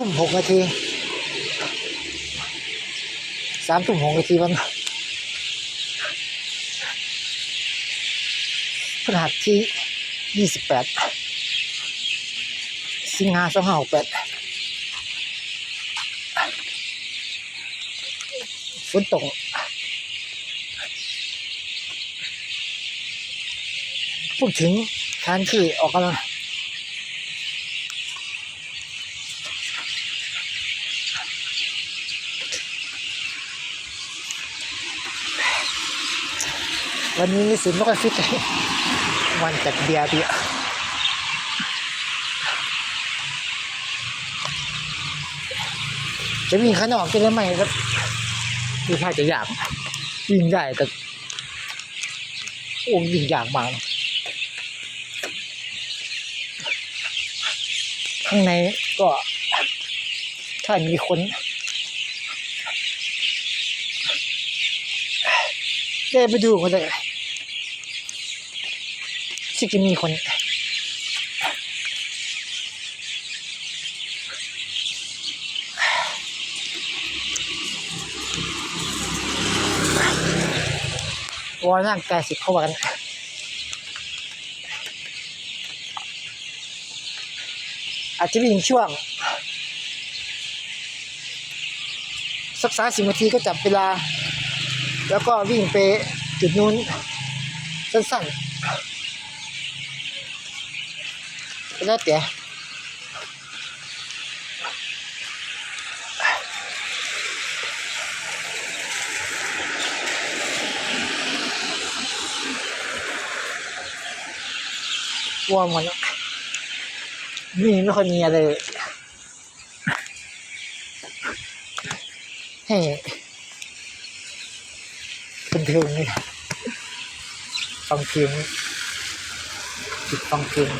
ทุ่มหกนาทีสามทุ่มหกนาทีวันพฤหัสที่ยี่สิบแปดสิงหาสองห้าหกแปดฝนตกพูดถึงทานที่ออกกำลัง วันนี้มีสินไม่ค่อยฟิตเลยวันจัดเบียร์เบียจะวิ่งข้างนอกจะได้ไหมครับดูท่าจะอยากวิ่งได้แต่โอ้วิ่งยากมากข้างในก็ถ้ามีคนได้ไปดูคนเลย ที่จะมีคนวอร่างกายสิเข้ามากันอาจจะวิ่งช่วง สักสามสิบนาทีก็จับเวลา แล้วก็วิ่งไปจุดนู้นสั้นๆ แล้วแต่ว่ามันนี่ไม่ค่อยมีอะไรเลยให้บันเทิงเลยฟังเพลงจิตฟังเพลง